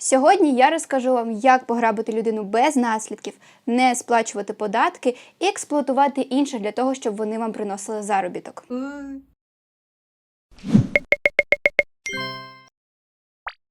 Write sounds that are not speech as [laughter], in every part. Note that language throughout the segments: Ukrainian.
Сьогодні я розкажу вам, як пограбити людину без наслідків, не сплачувати податки і експлуатувати інших для того, щоб вони вам приносили заробіток.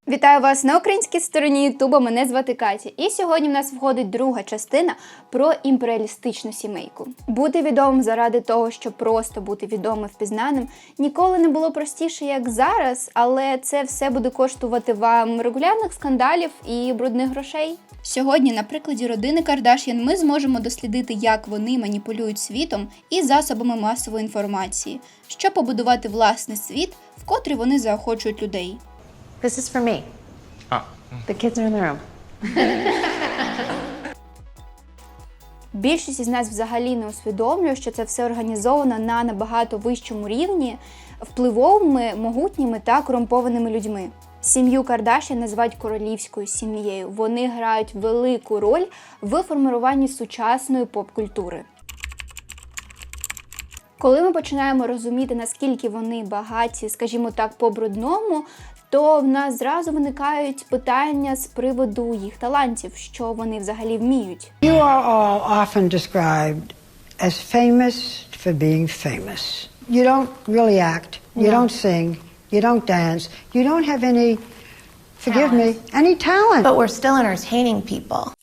Вітаю вас на українській стороні Ютуба. Мене звати Катя. І сьогодні в нас входить друга частина про імперіалістичну сімейку. Бути відомим заради того, щоб просто бути відомим впізнаним, ніколи не було простіше, як зараз, але це все буде коштувати вам регулярних скандалів і брудних грошей. Сьогодні, на прикладі родини Кардаш'ян, ми зможемо дослідити, як вони маніпулюють світом і засобами масової інформації, щоб побудувати власний світ, в котрий вони заохочують людей. This is for me. Ah. The kids are in the room. [laughs] Більшість із нас взагалі не усвідомлює, що це все організовано на набагато вищому рівні впливовими, могутніми та корумпованими людьми. Сім'ю Кардашян називають королівською сім'єю. Вони грають велику роль в формуванні сучасної поп-культури. Коли ми починаємо розуміти, наскільки вони багаті, скажімо так, по брудному, то в нас зразу виникають питання з приводу їх талантів, що вони взагалі вміють. You are all often described as famous for being famous. You don't really act, you don't sing, you don't dance, you don't have any, forgive me, any talent. But we're still entertaining people.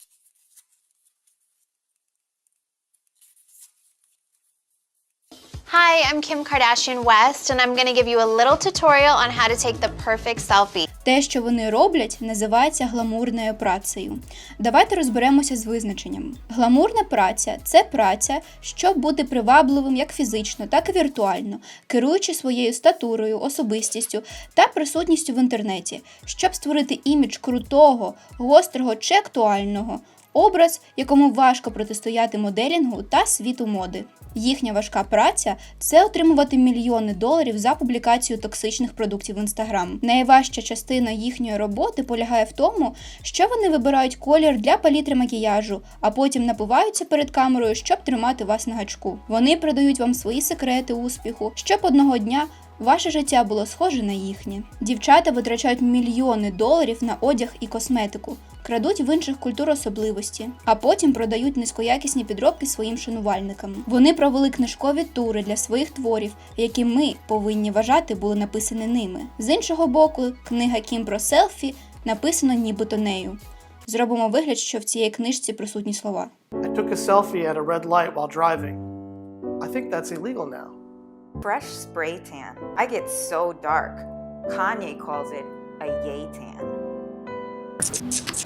Hi, I'm Kim Kardashian West, and I'm to give you a little tutorial on how to take the perfect selfie. Те, що вони роблять, називається гламурною працею. Давайте розберемося з визначенням. Гламурна праця це праця, щоб бути привабливим як фізично, так і віртуально, керуючи своєю статурою, особистістю та присутністю в інтернеті, щоб створити імідж крутого, гострого чи актуального. Образ, якому важко протистояти моделінгу та світу моди. Їхня важка праця це отримувати мільйони доларів за публікацію токсичних продуктів в Інстаграм. Найважча частина їхньої роботи полягає в тому, що вони вибирають колір для палітри макіяжу, а потім напиваються перед камерою, щоб тримати вас на гачку. Вони продають вам свої секрети успіху, щоб одного дня Ваше життя було схоже на їхнє. Дівчата витрачають мільйони доларів на одяг і косметику, крадуть в інших культур особливості, а потім продають низькоякісні підробки своїм шанувальникам. Вони провели книжкові тури для своїх творів, які ми повинні вважати були написані ними. З іншого боку, книга Кім про селфі написана нібито нею. Зробимо вигляд, що в цій книжці присутні слова. I took a selfie at a red light while driving. I think that's illegal now. Fresh spray tan. I get so dark. Kanye calls it a yay tan.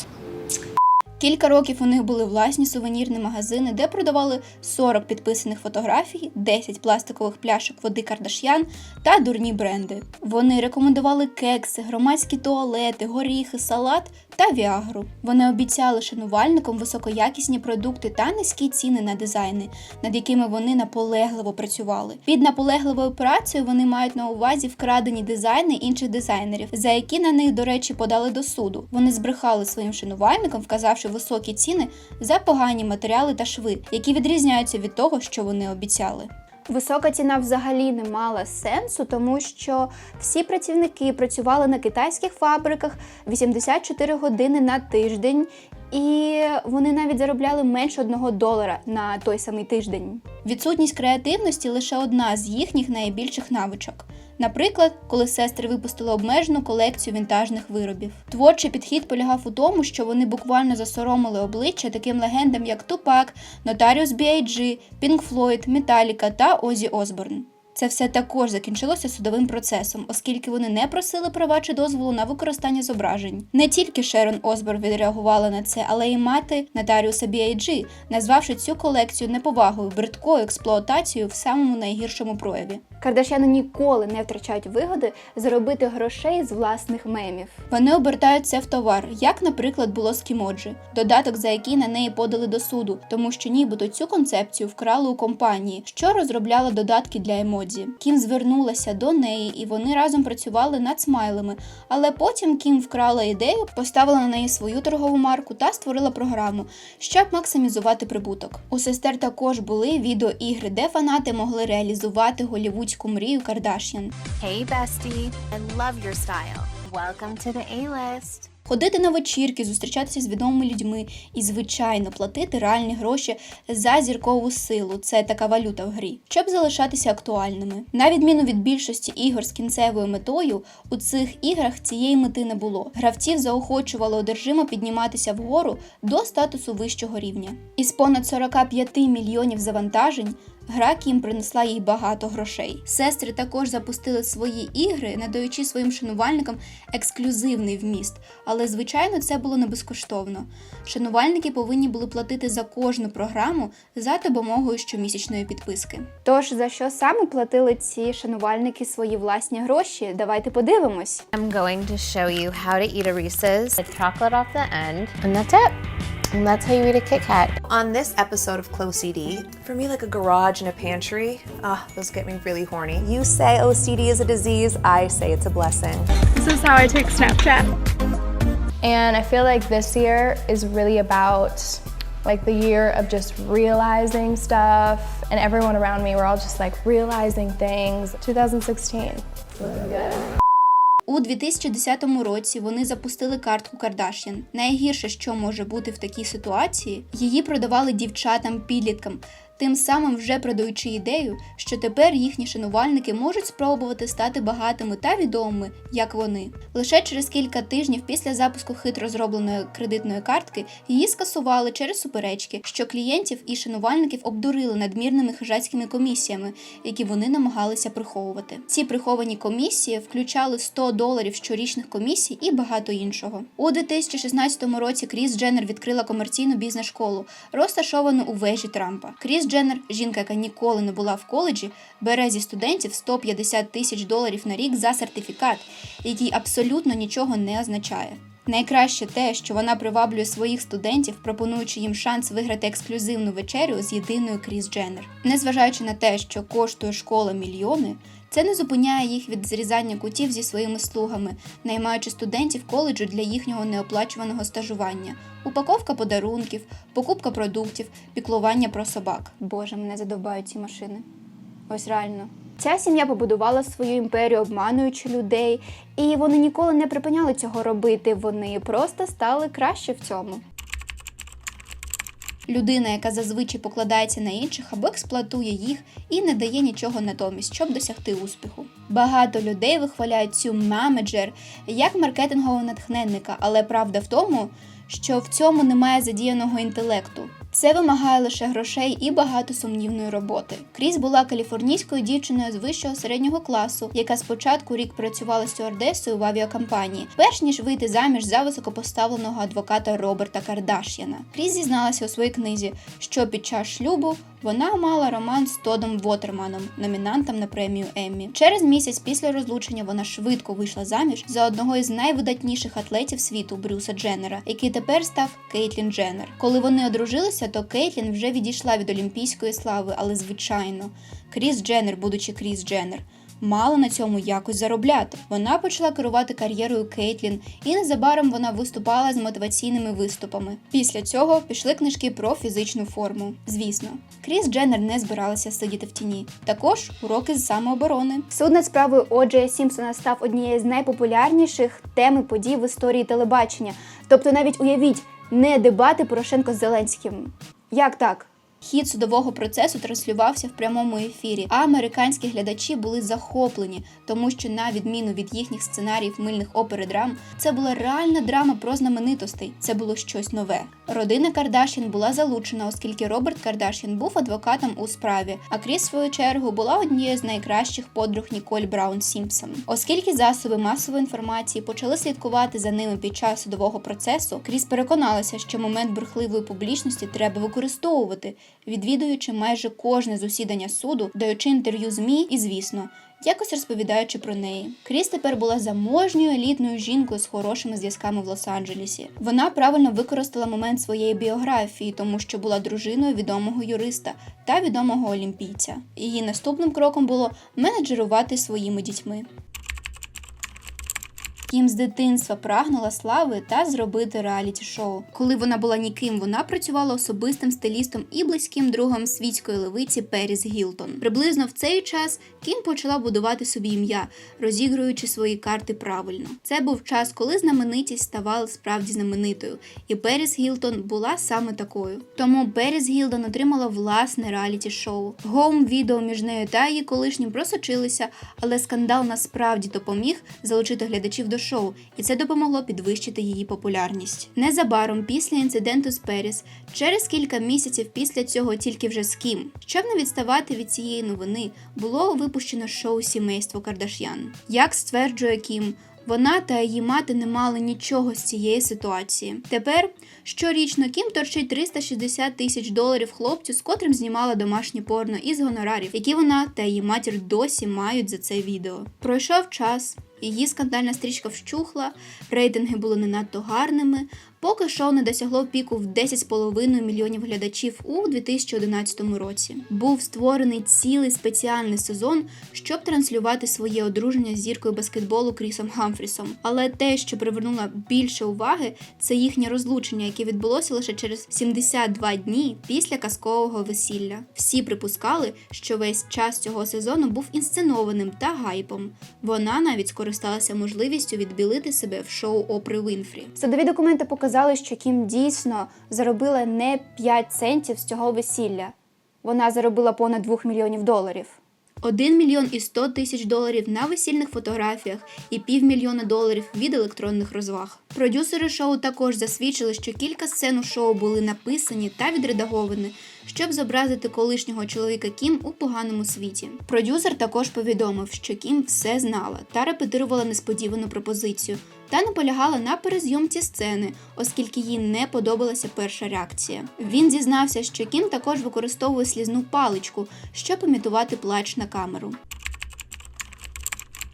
Кілька років у них були власні сувенірні магазини, де продавали 40 підписаних фотографій, 10 пластикових пляшок води Кардаш'ян та дурні бренди. Вони рекомендували кекси, громадські туалети, горіхи, салат та віагру. Вони обіцяли шанувальникам високоякісні продукти та низькі ціни на дизайни, над якими вони наполегливо працювали. Під наполегливою працею вони мають на увазі вкрадені дизайни інших дизайнерів, за які на них, до речі, подали до суду. Вони збрехали своїм шанувальникам, вказавши високі ціни за погані матеріали та шви, які відрізняються від того, що вони обіцяли. Висока ціна взагалі не мала сенсу, тому що всі працівники працювали на китайських фабриках 84 години на тиждень, і вони навіть заробляли менше одного долара на той самий тиждень. Відсутність креативності лише одна з їхніх найбільших навичок. Наприклад, коли сестри випустили обмежену колекцію вінтажних виробів. Творчий підхід полягав у тому, що вони буквально засоромили обличчя таким легендам, як Тупак, Нотаріус B.I.G., Pink Floyd, Metallica та Озі Осборн. Це все також закінчилося судовим процесом, оскільки вони не просили права чи дозволу на використання зображень. Не тільки Шерон Осборн відреагувала на це, але й мати Нотаріуса B.I.G., назвавши цю колекцію неповагою, бридкою експлуатацією в самому найгіршому прояві. Кардашяни ніколи не втрачають вигоди заробити грошей з власних мемів. Вони обертають це в товар, як, наприклад, було з Кімоджі, додаток, за який на неї подали до суду, тому що нібито цю концепцію вкрали у компанії, що розробляла додатки для емодзі. Кім звернулася до неї, і вони разом працювали над смайлами. Але потім Кім вкрала ідею, поставила на неї свою торгову марку та створила програму, щоб максимізувати прибуток. У сестер також були відеоігри, де фанати могли реалізувати голівудську мрію Кардаш'ян. Hey, bestie. I love your style. Welcome to the A list. Ходити на вечірки, зустрічатися з відомими людьми і, звичайно, платити реальні гроші за зіркову силу. Це така валюта в грі, щоб залишатися актуальними. На відміну від більшості ігор з кінцевою метою, у цих іграх цієї мети не було. Гравців заохочували одержимо підніматися вгору до статусу вищого рівня. Із понад 45 мільйонів завантажень. Гра Кім принесла їй багато грошей. Сестри також запустили свої ігри, надаючи своїм шанувальникам ексклюзивний вміст, але звичайно це було не безкоштовно. Шанувальники повинні були платити за кожну програму за допомогою щомісячної підписки. Тож за що саме платили ці шанувальники свої власні гроші? Давайте подивимось. I'm going to show you how to eat a Reese's. The chocolate off the end, and that's it. And that's how you eat a Kit Kat. On this episode of Close CD, for me, like a garage and a pantry, ah, those get me really horny. You say OCD is a disease, I say it's a blessing. This is how I take Snapchat. And I feel like this year is really about like the year of just realizing stuff and everyone around me we're all just like realizing things 2016 У 2010 році вони запустили картку Кардашян. Найгірше, що може бути в такій ситуації, її продавали дівчатам-підліткам, тим самим вже продаючи ідею, що тепер їхні шанувальники можуть спробувати стати багатими та відомими, як вони. Лише через кілька тижнів після запуску хитро зробленої кредитної картки її скасували через суперечки, що клієнтів і шанувальників обдурили надмірними хижацькими комісіями, які вони намагалися приховувати. Ці приховані комісії включали 100 доларів щорічних комісій і багато іншого. У 2016 році Кріс Дженнер відкрила комерційну бізнес-школу, розташовану у вежі Трампа. Кріс Дженнер, жінка, яка ніколи не була в коледжі, бере зі студентів 150 тисяч доларів на рік за сертифікат, який абсолютно нічого не означає. Найкраще те, що вона приваблює своїх студентів, пропонуючи їм шанс виграти ексклюзивну вечерю з єдиною Кріс Дженнер. Незважаючи на те, що коштує школа мільйони, це не зупиняє їх від зрізання кутів зі своїми слугами, наймаючи студентів коледжу для їхнього неоплачуваного стажування, упаковка подарунків, покупка продуктів, піклування про собак. Боже, мене задовбають ці машини. Ось реально. Ця сім'я побудувала свою імперію, обмануючи людей, і вони ніколи не припиняли цього робити. Вони просто стали краще в цьому. Людина, яка зазвичай покладається на інших або експлуатує їх і не дає нічого натомість, щоб досягти успіху. Багато людей вихваляють цю менеджер як маркетингового натхненника, але правда в тому, що в цьому немає задіяного інтелекту. Це вимагає лише грошей і багато сумнівної роботи. Кріс була каліфорнійською дівчиною з вищого середнього класу, яка спочатку рік працювала стюардесою в авіакомпанії, перш ніж вийти заміж за високопоставленого адвоката Роберта Кардаш'яна. Кріс зізналася у своїй книзі, що під час шлюбу вона мала роман з Тодом Вотерманом, номінантом на премію Еммі. Через місяць після розлучення вона швидко вийшла заміж за одного із найвидатніших атлетів світу Брюса Дженнера, який тепер став Кейтлін Дженнер. Коли вони одружилися, то Кейтлін вже відійшла від олімпійської слави, але звичайно, Кріс Дженнер, будучи Кріс Дженнер, мала на цьому якось заробляти. Вона почала керувати кар'єрою Кейтлін, і незабаром вона виступала з мотиваційними виступами. Після цього пішли книжки про фізичну форму. Звісно, Кріс Дженнер не збиралася сидіти в тіні. Також уроки з самооборони. Суд над справою Оджея Сімпсона став однією з найпопулярніших тем і подій в історії телебачення. Тобто, навіть уявіть, не дебати Порошенко з Зеленським. Як так? Хід судового процесу транслювався в прямому ефірі, а американські глядачі були захоплені, тому що, на відміну від їхніх сценаріїв мильних опер і драм, це була реальна драма про знаменитостей. Це було щось нове. Родина Кардашін була залучена, оскільки Роберт Кардашін був адвокатом у справі, а Кріс, в свою чергу, була однією з найкращих подруг Ніколь Браун Сімпсон. Оскільки засоби масової інформації почали слідкувати за ними під час судового процесу, Кріс переконалася, що момент бурхливої публічності треба використовувати, відвідуючи майже кожне засідання суду, даючи інтерв'ю ЗМІ і, звісно. Якось розповідаючи про неї, Кріс тепер була заможньою елітною жінкою з хорошими зв'язками в Лос-Анджелесі. Вона правильно використала момент своєї біографії, тому що була дружиною відомого юриста та відомого олімпійця. Її наступним кроком було менеджерувати своїми дітьми. Кім з дитинства прагнула слави та зробити реаліті-шоу. Коли вона була ніким, вона працювала особистим стилістом і близьким другом світської левиці Періс Гілтон. Приблизно в цей час Кім почала будувати собі ім'я, розігруючи свої карти правильно. Це був час, коли знаменитість ставала справді знаменитою, і Періс Гілтон була саме такою. Тому Періс Гілтон отримала власне реаліті-шоу. Гоум-відео між нею та її колишнім просочилися, але скандал насправді допоміг залучити глядачів до шоу, і це допомогло підвищити її популярність. Незабаром після інциденту з Періс, через кілька місяців після цього тільки вже з Кім. Щоб не відставати від цієї новини, було випущено шоу Сімейство Кардаш'ян. Як стверджує Кім, вона та її мати не мали нічого з цієї ситуації. Тепер щорічно Кім торчить 360 тисяч доларів хлопцю, з котрим знімала домашнє порно із гонорарів, які вона та її матір досі мають за це відео. Пройшов час. Її скандальна стрічка вщухла, рейтинги були не надто гарними, поки шоу не досягло піку в 10,5 мільйонів глядачів у 2011 році. Був створений цілий спеціальний сезон, щоб транслювати своє одруження з зіркою баскетболу Крісом Гамфрісом. Але те, що привернуло більше уваги, це їхнє розлучення, яке відбулося лише через 72 дні після казкового весілля. Всі припускали, що весь час цього сезону був інсценованим та гайпом. Вона навіть скористалася можливістю відбілити себе в шоу Опри Вінфрі. Садові документи показали, що Кім дійсно заробила не 5 центів з цього весілля. Вона заробила понад 2 мільйонів доларів. 1 мільйон і 100 тисяч доларів на весільних фотографіях і півмільйона доларів від електронних розваг. Продюсери шоу також засвідчили, що кілька сцен у шоу були написані та відредаговані, щоб зобразити колишнього чоловіка Кім у поганому світі. Продюсер також повідомив, що Кім все знала та репетирувала несподівану пропозицію та наполягала на перезйомці сцени, оскільки їй не подобалася перша реакція. Він зізнався, що Кім також використовує слізну паличку, щоб імітувати плач на камеру.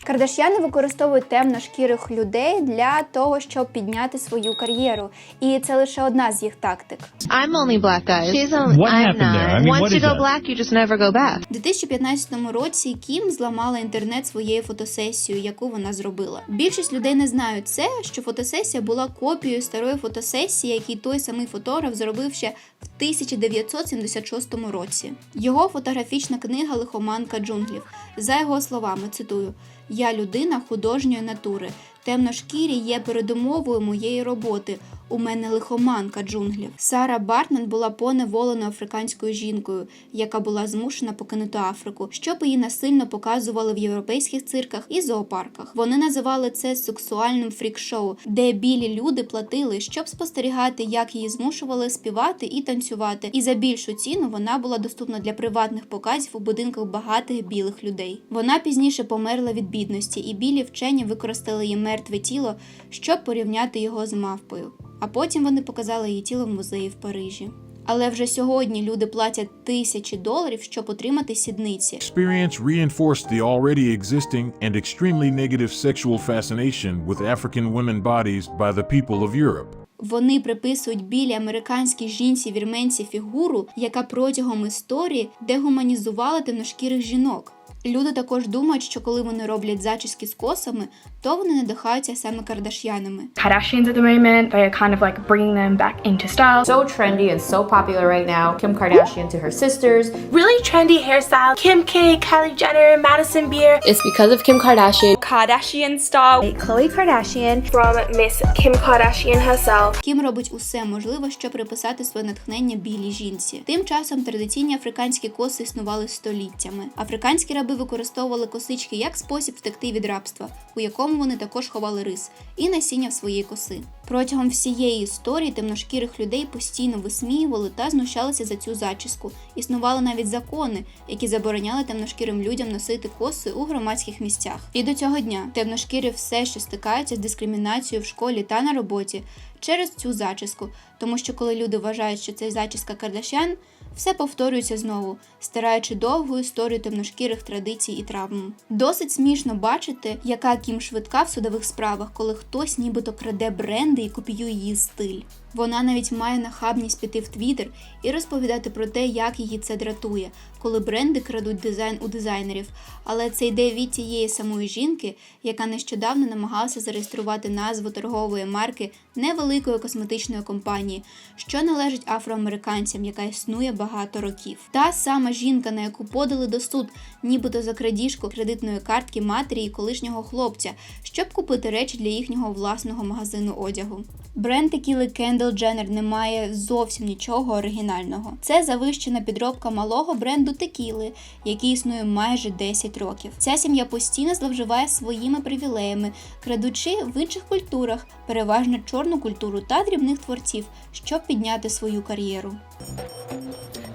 Кардаш'яни використовують темношкірих людей для того, щоб підняти свою кар'єру, і це лише одна з їх тактик. I'm only black, guys. She's only. What I'm happened there? I not. mean, Once what you is go that? black, you just never go back. У 2015 році Кім зламала інтернет своєю фотосесією, яку вона зробила. Більшість людей не знають це, що фотосесія була копією старої фотосесії, який той самий фотограф зробив ще в 1976 році. Його фотографічна книга Лихоманка джунглів. За його словами, цитую: Я людина художньої натури. Темношкірі є передумовою моєї роботи. У мене лихоманка джунглів. Сара Бартман була поневоленою африканською жінкою, яка була змушена покинути Африку, щоб її насильно показували в європейських цирках і зоопарках. Вони називали це сексуальним фрік-шоу, де білі люди платили, щоб спостерігати, як її змушували співати і танцювати. І за більшу ціну вона була доступна для приватних показів у будинках багатих білих людей. Вона пізніше померла від бідності, і білі вчені використали її мертве тіло, щоб порівняти його з мавпою. А потім вони показали її тіло в музеї в Парижі. Але вже сьогодні люди платять тисячі доларів, щоб отримати сідниці. Experience reinforced the already existing and extremely negative sexual fascination with African women bodies by the people of Europe. Вони приписують білій американській жінці вірменці фігуру, яка протягом історії дегуманізувала темношкірих жінок. Люди також думають, що коли вони роблять зачіски з косами, то вони надихаються саме кардаш'янами. Kardashians at the moment, they're kind of like bringing them back into style. So trendy and so popular right now. Kim Kardashian to her sisters. really trendy hairstyle. Kim K, Kylie Jenner, Madison Beer. It's because of Kim Kardashian. Kardashian style. Khloe Kardashian from Miss Kim Kardashian herself. Кім робить усе можливе, щоб приписати своє натхнення білій жінці. Тим часом традиційні африканські коси існували століттями. Африканські раби використовували косички як спосіб втекти від рабства, у якому вони також ховали рис і насіння в своєї коси. Протягом всієї історії темношкірих людей постійно висміювали та знущалися за цю зачіску. Існували навіть закони, які забороняли темношкірим людям носити коси у громадських місцях. І до цього дня темношкірі все ще стикаються з дискримінацією в школі та на роботі через цю зачіску, тому що коли люди вважають, що це зачіска Кардашян, все повторюється знову, стираючи довгу історію темношкірих традицій і травм. Досить смішно бачити, яка Кім швидка в судових справах, коли хтось нібито краде бренди бренди і копіює її стиль. Вона навіть має нахабність піти в Твіттер і розповідати про те, як її це дратує, коли бренди крадуть дизайн у дизайнерів. Але це йде від тієї самої жінки, яка нещодавно намагалася зареєструвати назву торгової марки невеликої косметичної компанії, що належить афроамериканцям, яка існує багато років. Та сама жінка, на яку подали до суд, нібито за крадіжку кредитної картки матері і колишнього хлопця, щоб купити речі для їхнього власного магазину одягу. Бренд Текіли Кендл Дженнер не має зовсім нічого оригінального. Це завищена підробка малого бренду Текіли, який існує майже 10 років. Ця сім'я постійно зловживає своїми привілеями, крадучи в інших культурах, переважно чорну культуру та дрібних творців, щоб підняти свою кар'єру.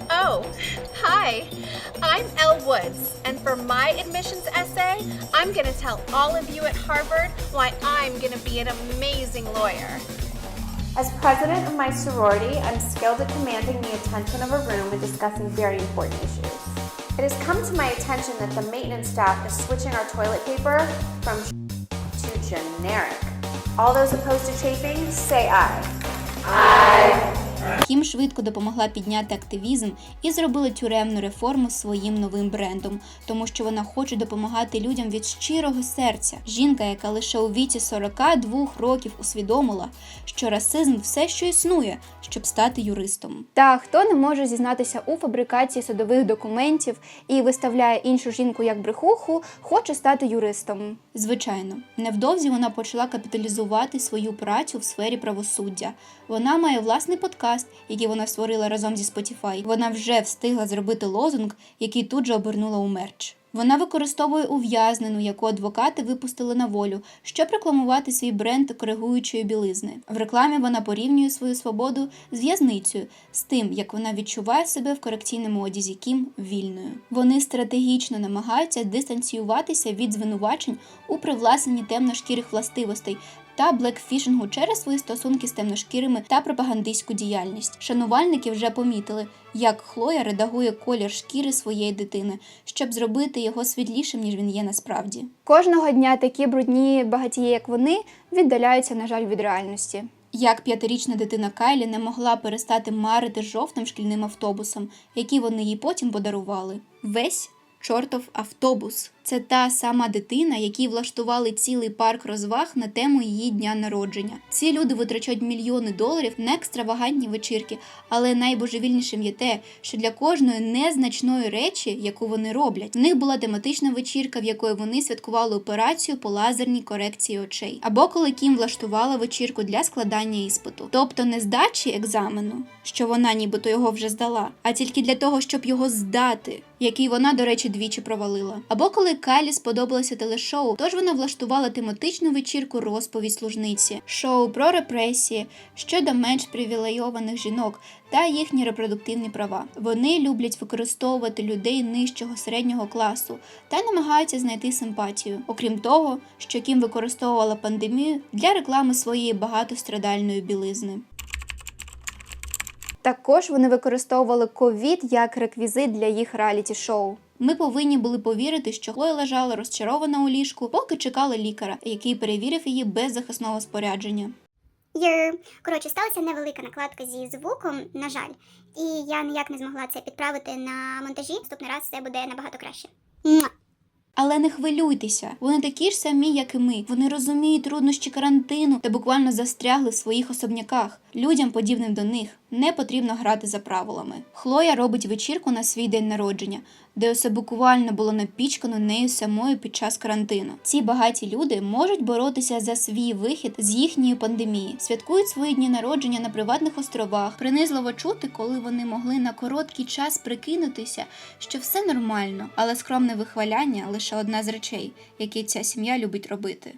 Oh, hi. I'm Elle Woods, and for my admissions essay, I'm to tell all of you at Harvard why I'm to be an amazing lawyer. As president of my sorority, I'm skilled at commanding the attention of a room and discussing very important issues. It has come to my attention that the maintenance staff is switching our toilet paper from to generic. All those opposed to chafing, say aye. Кім швидко допомогла підняти активізм і зробила тюремну реформу своїм новим брендом, тому що вона хоче допомагати людям від щирого серця. Жінка, яка лише у віці 42 років усвідомила, що расизм все, що існує, щоб стати юристом. Та хто не може зізнатися у фабрикації судових документів і виставляє іншу жінку як брехуху, хоче стати юристом. Звичайно, невдовзі вона почала капіталізувати свою працю в сфері правосуддя. Вона має власний подкаст, який вона створила разом зі Spotify. Вона вже встигла зробити лозунг, який тут же обернула у мерч. Вона використовує ув'язнену, яку адвокати випустили на волю, щоб рекламувати свій бренд коригуючої білизни. В рекламі вона порівнює свою свободу з в'язницею, з тим, як вона відчуває себе в корекційному одязі Кім вільною. Вони стратегічно намагаються дистанціюватися від звинувачень у привласненні темношкірих властивостей та блекфішингу через свої стосунки з темношкірими та пропагандистську діяльність. Шанувальники вже помітили, як Хлоя редагує колір шкіри своєї дитини, щоб зробити його світлішим, ніж він є насправді. Кожного дня такі брудні багатії, як вони, віддаляються, на жаль, від реальності. Як п'ятирічна дитина Кайлі не могла перестати марити жовтим шкільним автобусом, який вони їй потім подарували. Весь чортов автобус. Це та сама дитина, якій влаштували цілий парк розваг на тему її дня народження. Ці люди витрачають мільйони доларів на екстравагантні вечірки, але найбожевільнішим є те, що для кожної незначної речі, яку вони роблять, в них була тематична вечірка, в якої вони святкували операцію по лазерній корекції очей, або коли Кім влаштувала вечірку для складання іспиту, тобто не здачі екзамену, що вона нібито його вже здала, а тільки для того, щоб його здати, який вона, до речі, двічі провалила. Або коли Кайлі сподобалося телешоу, тож вона влаштувала тематичну вечірку розповідь служниці, шоу про репресії щодо менш привілейованих жінок та їхні репродуктивні права. Вони люблять використовувати людей нижчого середнього класу та намагаються знайти симпатію. Окрім того, що Кім використовувала пандемію для реклами своєї багатострадальної білизни. Також вони використовували ковід як реквізит для їх реаліті-шоу. Ми повинні були повірити, що Хлоя лежала розчарована у ліжку, поки чекали лікаря, який перевірив її без захисного спорядження. Є, коротше, сталася невелика накладка зі звуком, на жаль, і я ніяк не змогла це підправити на монтажі. Наступний раз все буде набагато краще. Але не хвилюйтеся, вони такі ж самі, як і ми. Вони розуміють труднощі карантину та буквально застрягли в своїх особняках. Людям, подібним до них, не потрібно грати за правилами. Хлоя робить вечірку на свій день народження, де усе буквально було напічкано нею самою під час карантину. Ці багаті люди можуть боротися за свій вихід з їхньої пандемії, святкують свої дні народження на приватних островах. Принизливо чути, коли вони могли на короткий час прикинутися, що все нормально, але скромне вихваляння лише одна з речей, які ця сім'я любить робити.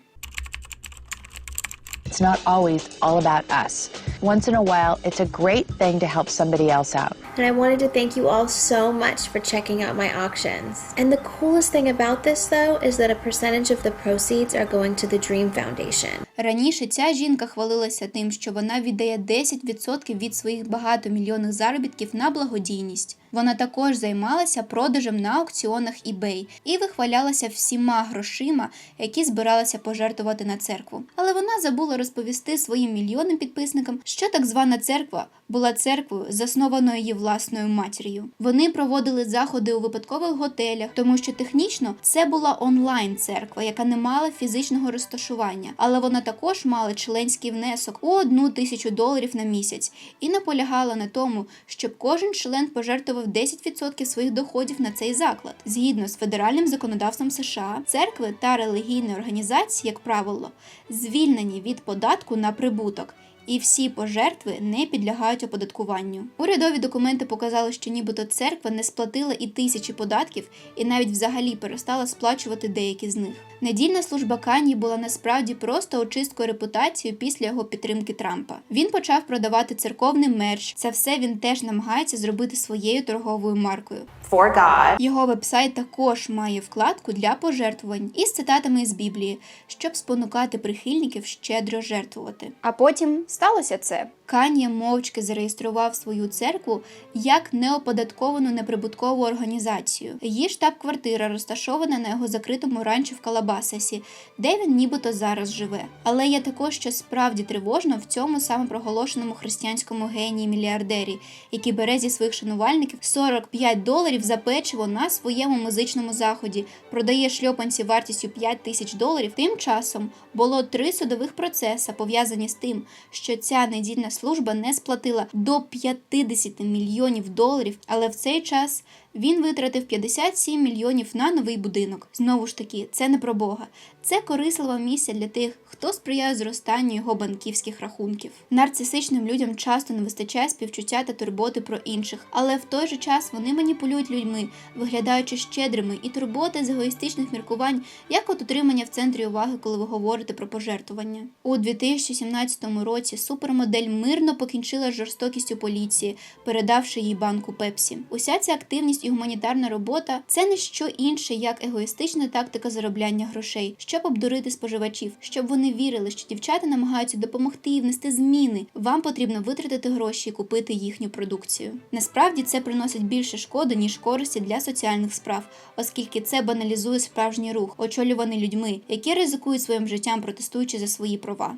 It's not always all about us. Once in a while, it's a great thing to help somebody else out. And I wanted to thank you all so much for checking out my auctions. And the coolest thing about this, though, is that a percentage of the proceeds are going to the Dream Foundation. Раніше ця жінка хвалилася тим, що вона віддає 10% від своїх багатомільйонних заробітків на благодійність. Вона також займалася продажем на аукціонах eBay і вихвалялася всіма грошима, які збиралася пожертвувати на церкву. Але вона забула розповісти своїм мільйонним підписникам, що так звана церква була церквою, заснованою її власною матір'ю. Вони проводили заходи у випадкових готелях, тому що технічно це була онлайн церква, яка не мала фізичного розташування, але вона також мала членський внесок у одну тисячу доларів на місяць і наполягала на тому, щоб кожен член пожертвував 10% своїх доходів на цей заклад. Згідно з федеральним законодавством США, церкви та релігійні організації, як правило, звільнені від податку на прибуток. І всі пожертви не підлягають оподаткуванню. Урядові документи показали, що нібито церква не сплатила і тисячі податків, і навіть взагалі перестала сплачувати деякі з них. Недільна служба Кані була насправді просто очисткою репутації після його підтримки Трампа. Він почав продавати церковний мерч. Це все він теж намагається зробити своєю торговою маркою. For God. Його вебсайт також має вкладку для пожертвувань із цитатами із Біблії, щоб спонукати прихильників щедро жертвувати. А потім сталося це. Кан'є мовчки зареєстрував свою церкву як неоподатковану неприбуткову організацію. Її штаб-квартира розташована на його закритому ранчо в Калабасасі, де він нібито зараз живе. Але є також що справді тривожно в цьому самопроголошеному християнському генії мільярдері, який бере зі своїх шанувальників 45 доларів за печиво на своєму музичному заході, продає шльопанці вартістю 5 тисяч доларів. Тим часом було три судових процеси, пов'язані з тим, що ця недільна служба не сплатила до 50 мільйонів доларів, але в цей час він витратив 57 мільйонів на новий будинок. Знову ж таки, це не про Бога. Це корисливе місце для тих, хто сприяє зростанню його банківських рахунків. Нарцисичним людям часто не вистачає співчуття та турботи про інших, але в той же час вони маніпулюють людьми, виглядаючи щедрими і турботи з егоїстичних міркувань, як от утримання в центрі уваги, коли ви говорите про пожертвування. У 2017 році супермодель мирно покінчила з жорстокістю поліції, передавши їй банку Пепсі. Уся ця активність і гуманітарна робота це не що інше, як егоїстична тактика заробляння грошей, щоб обдурити споживачів, щоб вони вірили, що дівчата намагаються допомогти і внести зміни. Вам потрібно витратити гроші і купити їхню продукцію. Насправді це приносить більше шкоди ніж користі для соціальних справ, оскільки це баналізує справжній рух, очолюваний людьми, які ризикують своїм життям, протестуючи за свої права.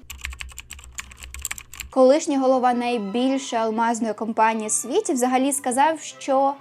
Колишній голова найбільшої алмазної компанії в світі взагалі сказав, що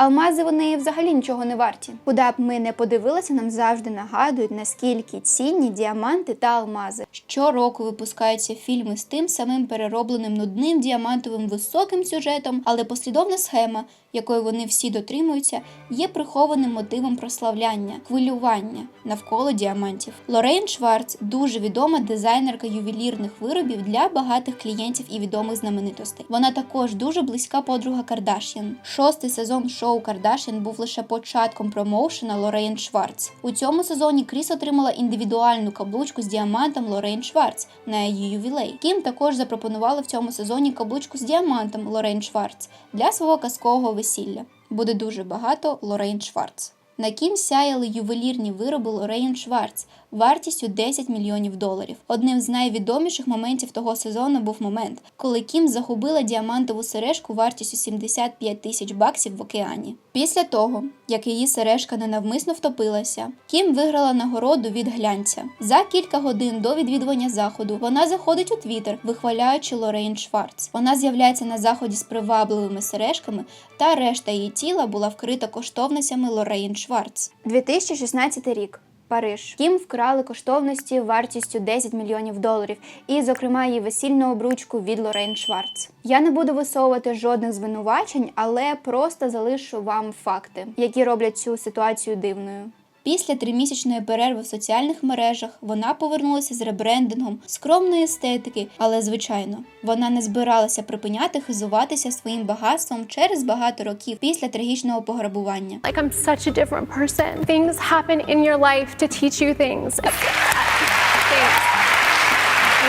алмази вони взагалі нічого не варті. Куди б ми не подивилися, нам завжди нагадують, наскільки цінні діаманти та алмази. Щороку випускаються фільми з тим самим переробленим нудним діамантовим високим сюжетом, але послідовна схема, якої вони всі дотримуються, є прихованим мотивом прославляння, хвилювання навколо діамантів. Лорейн Шварц дуже відома дизайнерка ювелірних виробів для багатих клієнтів і відомих знаменитостей. Вона також дуже близька подруга Кардаш'ян. Шостий сезон шоу Кардаш'ян був лише початком промоушена Лорейн Шварц. У цьому сезоні Кріс отримала індивідуальну каблучку з діамантом Лорейн Шварц на її ювілей. Кім також запропонувала в цьому сезоні каблучку з діамантом Лорейн Шварц для свого казкового весілля. Буде дуже багато Лорейн Шварц. На Кім сяяли ювелірні вироби Лорейн Шварц вартістю 10 мільйонів доларів. Одним з найвідоміших моментів того сезону був момент, коли Кім загубила діамантову сережку вартістю 75 тисяч баксів в океані. Після того, як її сережка ненавмисно втопилася, Кім виграла нагороду від глянця. За кілька годин до відвідування заходу вона заходить у твіттер, вихваляючи Лорейн Шварц. Вона з'являється на заході з привабливими сережками, та решта її тіла була вкрита коштовностями Лорейн Шварц. 2016 рік. Париж. Кім вкрали коштовності вартістю 10 мільйонів доларів, і, зокрема, її весільну обручку від Лорен Шварц. Я не буду висовувати жодних звинувачень, але просто залишу вам факти, які роблять цю ситуацію дивною. Після тримісячної перерви в соціальних мережах вона повернулася з ребрендингом скромної естетики, але звичайно, вона не збиралася припиняти хизуватися своїм багатством через багато років після трагічного пограбування. Like I'm such a different person. Things happen in your life to teach you things.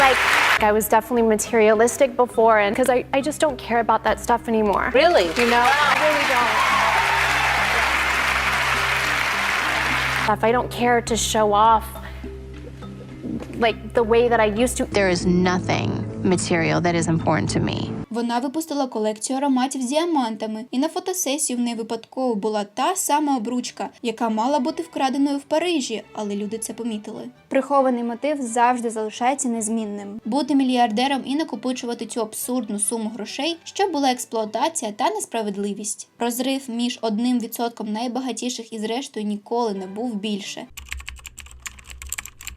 Like I was definitely materialistic before and because I, I just don't care about that stuff anymore. Really? You know? I really don't. If I don't care to show off like the way that I used to. There is nothing material that is important to me. Вона випустила колекцію ароматів з діамантами, і на фотосесії в неї випадково була та сама обручка, яка мала бути вкраденою в Парижі, але люди це помітили. Прихований мотив завжди залишається незмінним. Бути мільярдером і накопичувати цю абсурдну суму грошей, що була експлуатація та несправедливість. Розрив між одним відсотком найбагатіших і зрештою ніколи не був більше.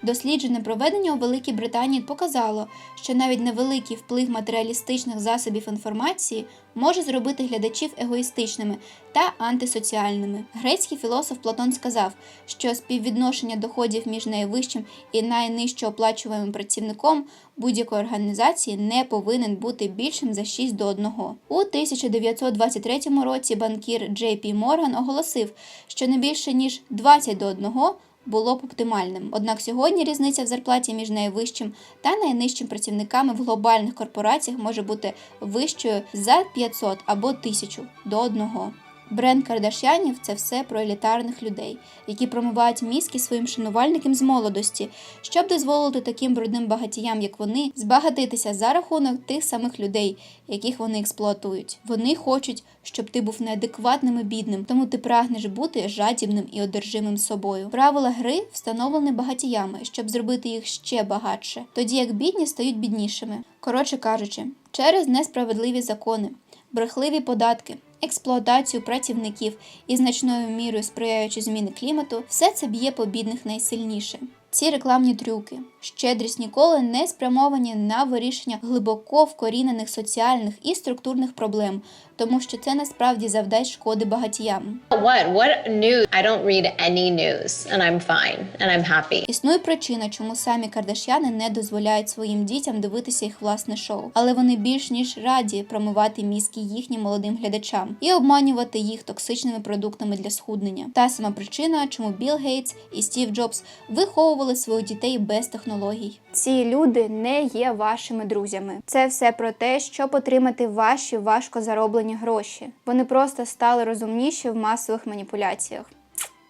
Дослідження, проведення у Великій Британії, показало, що навіть невеликий вплив матеріалістичних засобів інформації може зробити глядачів егоїстичними та антисоціальними. Грецький філософ Платон сказав, що співвідношення доходів між найвищим і найнижче оплачуваним працівником будь-якої організації не повинен бути більшим за 6 до 1. У 1923 році банкір Джей Пі Морган оголосив, що не більше ніж 20 до 1 було б оптимальним. Однак сьогодні різниця в зарплаті між найвищим та найнижчим працівниками в глобальних корпораціях може бути вищою за 500 або 1000 до 1. Бренд Кардашянів це все про елітарних людей, які промивають мізки своїм шанувальникам з молодості, щоб дозволити таким брудним багатіям, як вони, збагатитися за рахунок тих самих людей, яких вони експлуатують. Вони хочуть, щоб ти був неадекватним і бідним, тому ти прагнеш бути жадібним і одержимим собою. Правила гри встановлені багатіями, щоб зробити їх ще багатше, тоді як бідні стають біднішими. Коротше кажучи, через несправедливі закони, брехливі податки. Експлуатацію працівників і значною мірою сприяючи зміни клімату, все це б'є по бідних найсильніше. Ці рекламні трюки, щедрість ніколи не спрямовані на вирішення глибоко вкорінених соціальних і структурних проблем, тому що це насправді завдасть шкоди багатіям. What? What news? I don't read any news and I'm fine and I'm happy. Існує причина, чому самі Кардашяни не дозволяють своїм дітям дивитися їх власне шоу, але вони більш ніж раді промивати мізки їхнім молодим глядачам і обманювати їх токсичними продуктами для схуднення. Та сама причина, чому Білл Гейтс і Стів Джобс виховували своїх дітей без технологій. Ці люди не є вашими друзями. Це все про те, щоб отримати ваші важко зароблені гроші. Вони просто стали розумніші в масових маніпуляціях.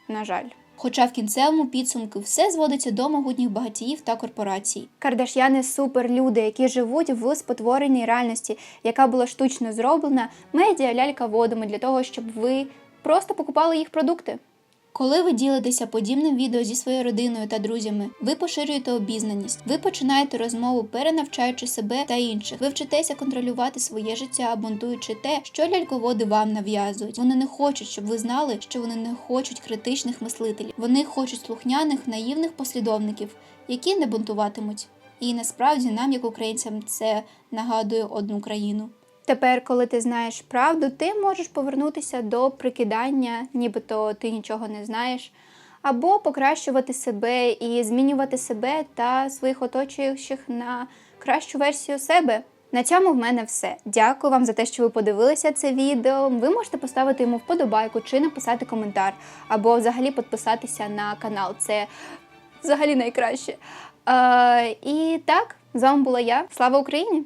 На жаль. Хоча в кінцевому підсумку все зводиться до могутніх багатіїв та корпорацій. Кардаш'яни суперлюди, які живуть в спотвореній реальності, яка була штучно зроблена медіа лялька водами для того, щоб ви просто покупали їх продукти. Коли ви ділитеся подібним відео зі своєю родиною та друзями, ви поширюєте обізнаність, ви починаєте розмову, перенавчаючи себе та інших. Ви вчитеся контролювати своє життя, бунтуючи те, що ляльководи вам нав'язують. Вони не хочуть, щоб ви знали, що вони не хочуть критичних мислителів. Вони хочуть слухняних, наївних послідовників, які не бунтуватимуть. І насправді нам, як українцям, це нагадує одну країну. Тепер, коли ти знаєш правду, ти можеш повернутися до прикидання, нібито ти нічого не знаєш, або покращувати себе і змінювати себе та своїх оточуючих на кращу версію себе. На цьому в мене все. Дякую вам за те, що ви подивилися це відео. Ви можете поставити йому вподобайку чи написати коментар, або взагалі підписатися на канал. Це взагалі найкраще. Е, і так, з вами була я. Слава Україні!